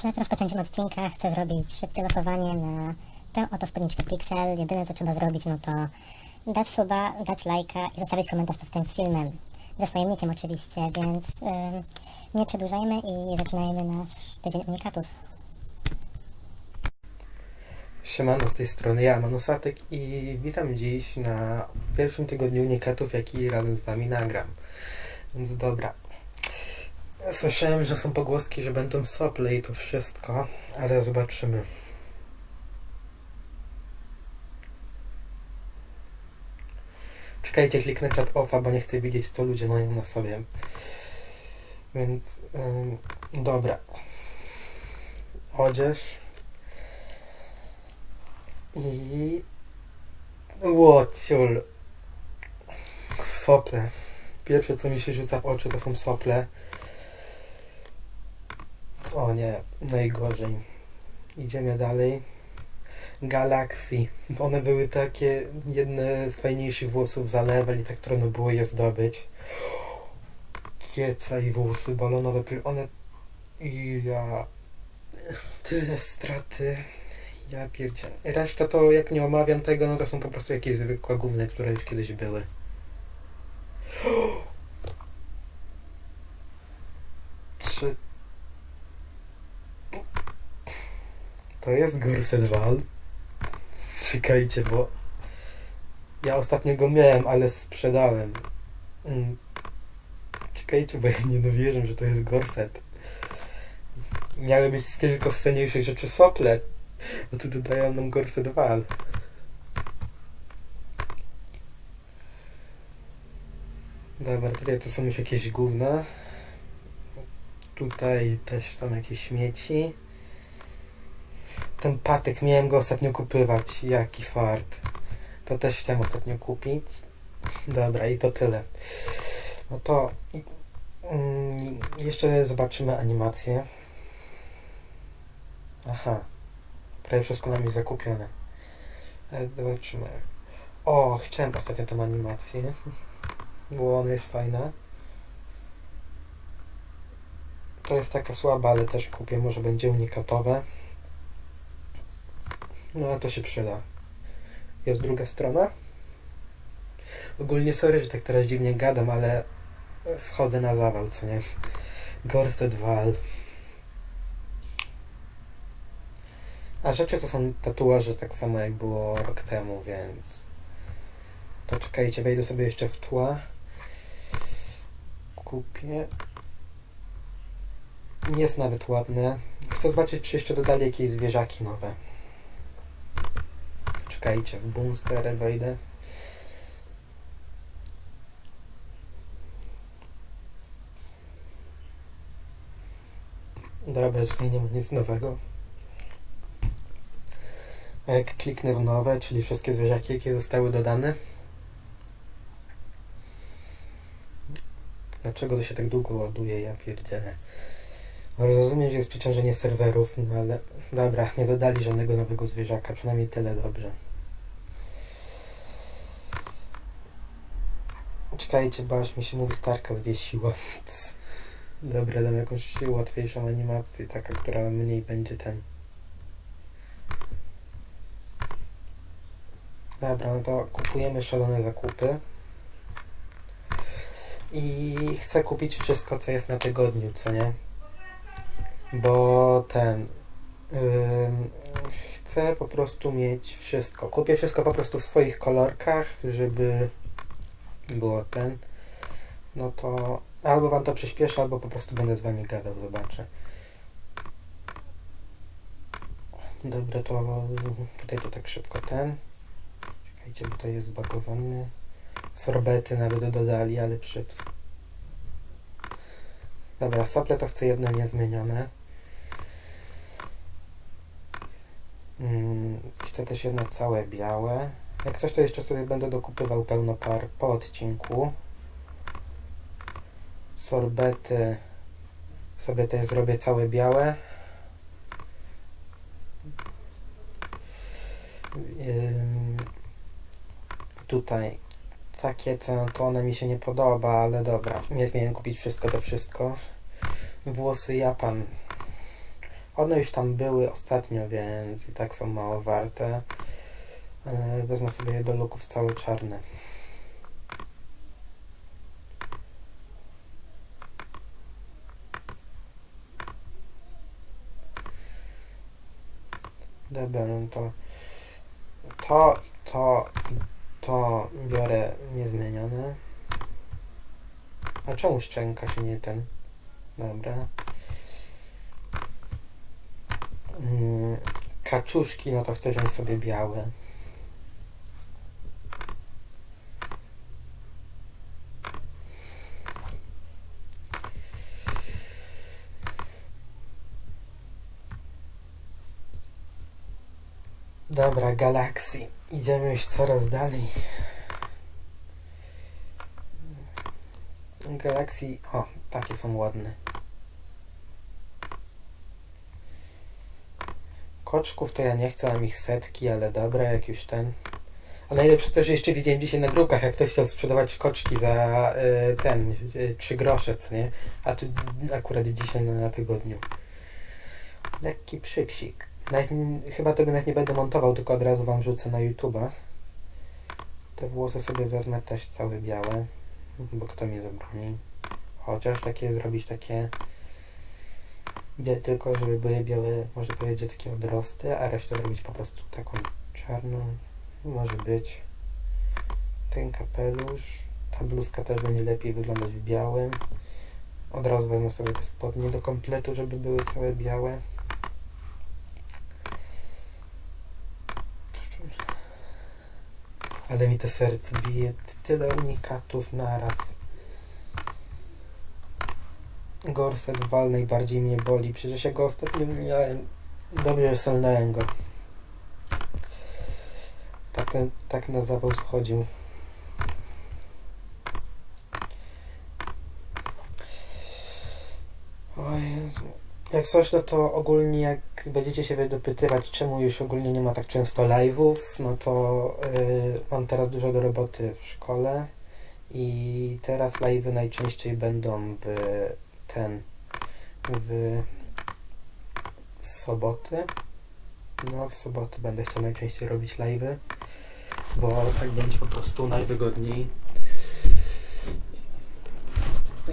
Przed rozpoczęciem odcinka chcę zrobić szybkie losowanie na tę oto spódniczkę Pixel. Jedyne co trzeba zrobić, no to dać suba, dać lajka i zostawić komentarz pod tym filmem. Ze swoim nickiem oczywiście, więc ym, nie przedłużajmy i zaczynajmy nasz tydzień unikatów. Siemano, z tej strony ja, Manusatek i witam dziś na pierwszym tygodniu unikatów, jaki razem z Wami nagram. Więc dobra. Słyszałem, że są pogłoski, że będą sople i to wszystko, ale zobaczymy. Czekajcie, kliknę chat offa, bo nie chcę widzieć, co ludzie mają na sobie. Więc, ym, dobra. Odzież. I... Łociul. Sople. Pierwsze co mi się rzuca w oczy to są sople. O nie, najgorzej. Idziemy dalej. Galaxy. One były takie jedne z fajniejszych włosów za level i tak trudno było je zdobyć. Kieca i włosy balonowe. One... I ja... Tyle straty. Ja pierdzielę. Reszta to jak nie omawiam tego, no to są po prostu jakieś zwykłe gówny, które już kiedyś były. Czy... To jest Gorset Val? Czekajcie, bo... Ja ostatnio go miałem, ale sprzedałem. Mm. Czekajcie, bo ja nie dowierzę, że to jest Gorset. Miały być tylko z cenniejszych rzeczy sople. No tu dodają nam Gorset Val. Dobra, tutaj to są już jakieś gówna. Tutaj też są jakieś śmieci. Ten patek miałem go ostatnio kupywać. Jaki fart. To też chciałem ostatnio kupić. Dobra, i to tyle. No to mm, jeszcze zobaczymy animację. Aha. Prawie wszystko nam jest zakupione. Ale zobaczymy. O, chciałem ostatnio tą animację. Bo ona jest fajna. To jest taka słaba, ale też kupię. Może będzie unikatowe. No, to się przyda. Jest druga strona. Ogólnie sorry, że tak teraz dziwnie gadam, ale schodzę na zawał, co nie? Gorset Val. A rzeczy to są tatuaże tak samo jak było rok temu, więc to czekajcie, wejdę sobie jeszcze w tła. Kupię. Jest nawet ładne. Chcę zobaczyć, czy jeszcze dodali jakieś zwierzaki nowe. Czekajcie, w Boomsterę wejdę. Dobra, tutaj nie ma nic nowego. A jak kliknę w nowe, czyli wszystkie zwierzaki, jakie zostały dodane. Dlaczego to się tak długo ładuje? Ja pierdzielę. Rozumiem, że jest przeciążenie serwerów, no ale dobra, nie dodali żadnego nowego zwierzaka, przynajmniej tyle dobrze. Czekajcie, bo aż mi się mówi starka zwiesiła. Dobra, dam jakąś łatwiejszą animację, taka, która mniej będzie ten. Dobra, no to kupujemy szalone zakupy. I chcę kupić wszystko, co jest na tygodniu, co nie? Bo ten. ym, chcę po prostu mieć wszystko. Kupię wszystko po prostu w swoich kolorkach, żeby było ten. No to albo wam to przyspieszę, albo po prostu będę z wami gadał, zobaczę. Dobra, to tutaj to tak szybko ten. Czekajcie, bo to jest zbagowany. Sorbety nawet dodali, ale przyps. Dobra, sople to chcę jedne niezmienione. Mm, chcę też jedno całe białe. Jak coś, to jeszcze sobie będę dokupywał pełno par po odcinku. Sorbety sobie też zrobię całe białe. Tutaj takie co to one mi się nie podoba, ale dobra. Nie miałem kupić wszystko to wszystko. Włosy Japan. One już tam były ostatnio, więc i tak są mało warte. Ale wezmę sobie do luków całe czarne. Dobra, no to to, to, to biorę niezmienione. A czemu szczęka się nie ten? Dobra. Mm, Kaczuszki, no to chcę wziąć sobie białe. Dobra, Galaxy. Idziemy już coraz dalej. Galaxy. O, takie są ładne. Koczków to ja nie chcę, mam ich setki, ale dobra, jak już ten. A najlepsze to, że jeszcze widziałem dzisiaj na grupach, jak ktoś chciał sprzedawać koczki za y, ten, y, 3 grosze, co nie? A tu akurat dzisiaj na, na tygodniu. Lekki przypsik. Nawet, chyba tego nawet nie będę montował, tylko od razu wam rzucę na YouTube'a. Te włosy sobie wezmę też całe białe, bo kto mnie zabroni. Chociaż takie zrobić takie tylko żeby były białe, może powiedzieć, takie odrosty, a resztę zrobić po prostu taką czarną. Może być. Ten kapelusz. Ta bluzka też będzie lepiej wyglądać w białym. Od razu wezmę sobie te spodnie do kompletu, żeby były całe białe. Ale mi to serce bije. Tyle unikatów naraz. Gorset wal najbardziej mnie boli. Przecież ja go ostatnio miałem. Dobrze solnąłem go. Tak, ten, tak na zawał schodził. O Jezu. Jak coś, no to ogólnie jak będziecie się dopytywać, czemu już ogólnie nie ma tak często live'ów, no to yy, mam teraz dużo do roboty w szkole i teraz live'y najczęściej będą w ten, w soboty. No, w soboty będę chciał najczęściej robić live'y, bo tak będzie po prostu najwygodniej.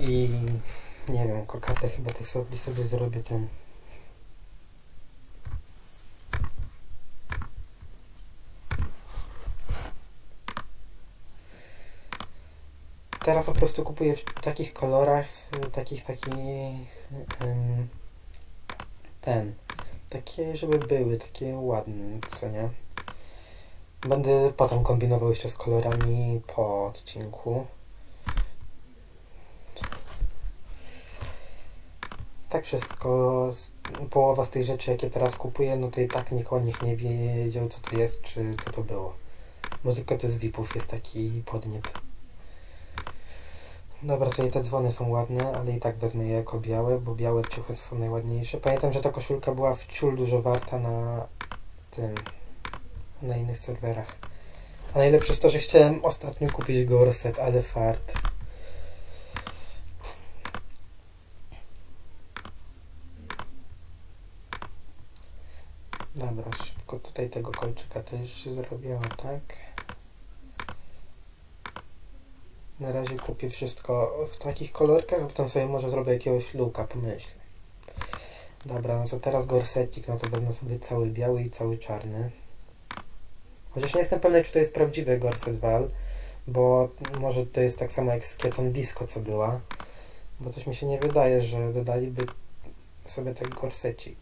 I nie wiem, kokatę chyba tych sobie, sobie zrobię ten. Teraz po prostu kupuję w takich kolorach, y, takich, takich, ten, takie, żeby były, takie ładne, co nie? Będę potem kombinował jeszcze z kolorami po odcinku. Tak wszystko, połowa z tych rzeczy, jakie teraz kupuję, no to i tak nikt o nich nie wiedział, co to jest, czy co to było. Bo tylko te z VIP-ów jest taki podniet. Dobra, tutaj te dzwony są ładne, ale i tak wezmę je jako białe, bo białe ciuchy są najładniejsze. Pamiętam, że ta koszulka była w ciul dużo warta na tym, na innych serwerach. A najlepsze jest to, że chciałem ostatnio kupić gorset, ale fart. Dobra, szybko tutaj tego kolczyka też zrobię, o tak. Na razie kupię wszystko w takich kolorkach, a potem sobie może zrobię jakiegoś luka, pomyślę. Dobra, no to teraz gorsecik, no to wezmę sobie cały biały i cały czarny. Chociaż nie jestem pewny, czy to jest prawdziwy gorset bo może to jest tak samo jak z kiecą disco, co była. Bo coś mi się nie wydaje, że dodaliby sobie tak gorsecik.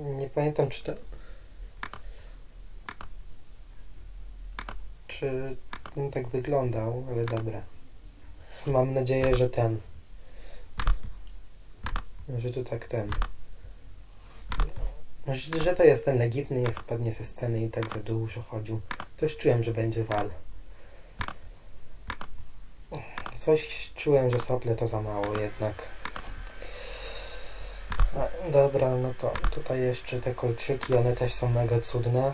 Nie pamiętam, czy to... Czy on tak wyglądał, ale dobra. Mam nadzieję, że ten. Że to tak ten. Że, to jest ten legitny, jak spadnie ze sceny i tak za dużo chodził. Coś czułem, że będzie wal. Coś czułem, że sople to za mało jednak. A, dobra, no to tutaj jeszcze te kolczyki, one też są mega cudne.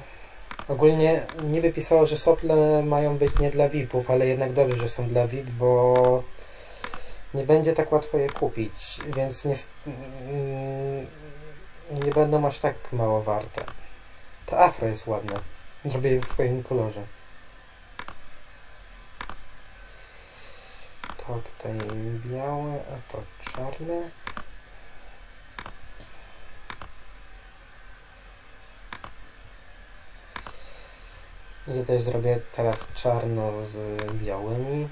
Ogólnie nie wypisało, że sople mają być nie dla VIP-ów, ale jednak dobrze, że są dla VIP, bo nie będzie tak łatwo je kupić, więc nie, mm, nie będą aż tak mało warte. To afro jest ładne. Zrobię je w swoim kolorze. To tutaj białe, a to czarne. I też zrobię teraz czarno z białymi.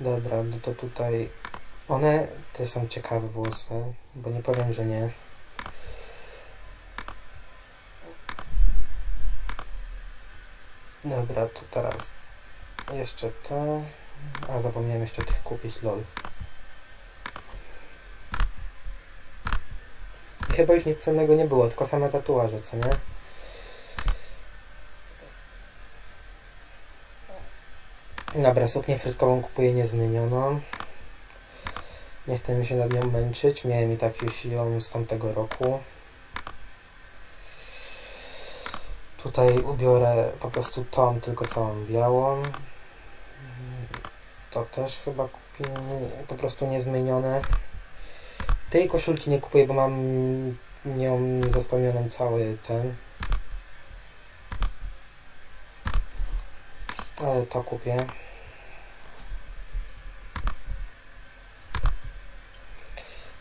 Dobra, no to tutaj one też są ciekawe włosy, bo nie powiem, że nie. Dobra, to teraz jeszcze to. A zapomniałem jeszcze tych kupić, lol. Chyba już nic cennego nie było, tylko same tatuaże, co nie? Dobra, suknię fryskową kupuję niezmienioną. Nie chcę mi się nad nią męczyć. Miałem i tak już ją z tamtego roku. Tutaj ubiorę po prostu tą, tylko całą białą. To też chyba kupię po prostu niezmienione. Tej koszulki nie kupuję, bo mam nią zaspełnioną cały ten. Ale to kupię.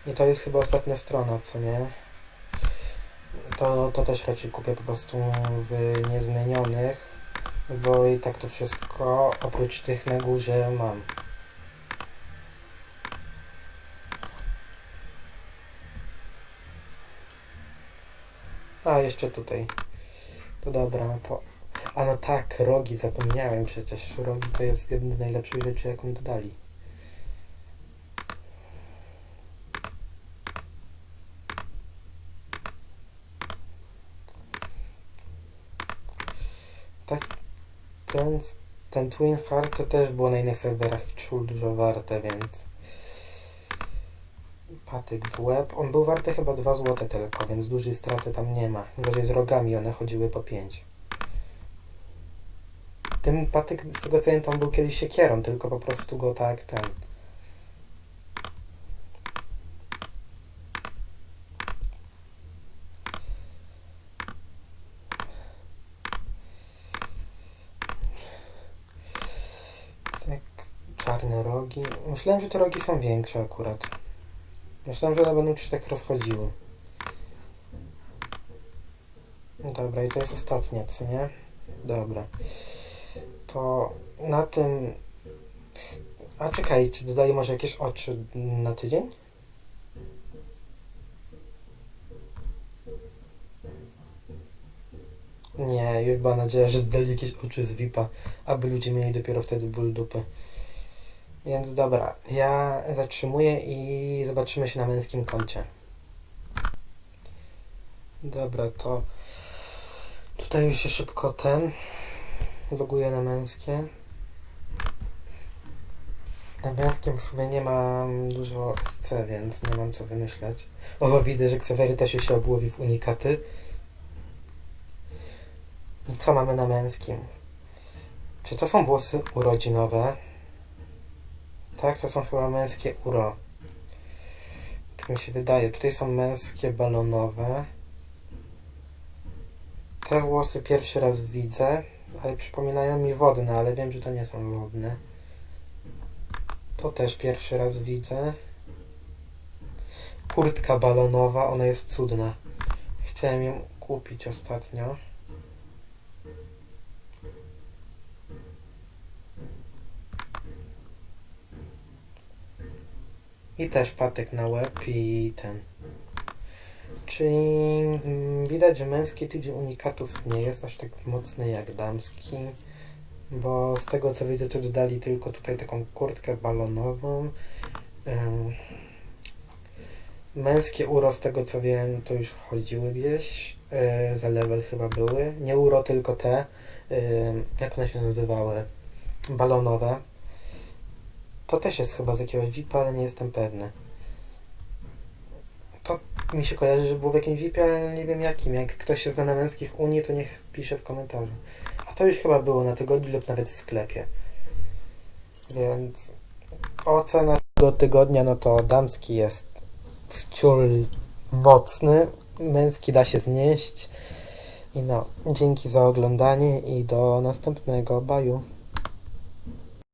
I to jest chyba ostatnia strona, co nie? To, to też raczej kupię po prostu w niezmienionych, bo i tak to wszystko oprócz tych na górze mam. A, jeszcze tutaj. To dobra, no to... A no tak, rogi, zapomniałem przecież. Rogi to jest jedna z najlepszych rzeczy, jaką dodali. Tak, ten, ten Twin Heart to też było na innych serwerach wciul dużo warte, więc... Patyk w łeb. On był warty chyba 2 zł tylko, więc dużej straty tam nie ma. Gorzej z rogami, one chodziły po 5. Ten patyk, z tego co wiem, tam był kiedyś siekierą, tylko po prostu go tak, ten... Tak, czarne rogi. Myślałem, że te rogi są większe akurat. Myślałem, że one będą się tak rozchodziły. Dobra, i to jest ostatnie, co nie? Dobra. To na tym... A czekaj, czy dodaję może jakieś oczy na tydzień? Nie, już była że zdali jakieś oczy z VIP-a, aby ludzie mieli dopiero wtedy ból dupy. Więc dobra, ja zatrzymuję i zobaczymy się na męskim koncie. Dobra, to tutaj już się szybko ten loguję na męskie. Na męskim w sumie nie mam dużo SC, więc nie mam co wymyśleć. O, widzę, że Ksawery też się obłowi w unikaty. Co mamy na męskim? Czy to są włosy urodzinowe? Tak, to są chyba męskie uro. Tak mi się wydaje. Tutaj są męskie balonowe. Te włosy pierwszy raz widzę, ale przypominają mi wodne, ale wiem, że to nie są wodne. To też pierwszy raz widzę. Kurtka balonowa, ona jest cudna. Chciałem ją kupić ostatnio. I też patyk na łeb i ten. Czyli mm, widać, że męski tydzień unikatów nie jest aż tak mocny jak damski. Bo z tego co widzę, to dodali tylko tutaj taką kurtkę balonową. Męskie uro, z tego co wiem, to już chodziły gdzieś. Yy, za level chyba były. Nie uro, tylko te. Yy, jak one się nazywały? Balonowe. To też jest chyba z jakiegoś VIP-a, ale nie jestem pewny. To mi się kojarzy, że było w jakimś VIP-ie, ale nie wiem jakim. Jak ktoś się zna na męskich Unii, to niech pisze w komentarzu. A to już chyba było na tygodniu lub nawet w sklepie. Więc ocena tego tygodnia, no to damski jest wciul mocny, męski da się znieść. I no, dzięki za oglądanie i do następnego. Baju.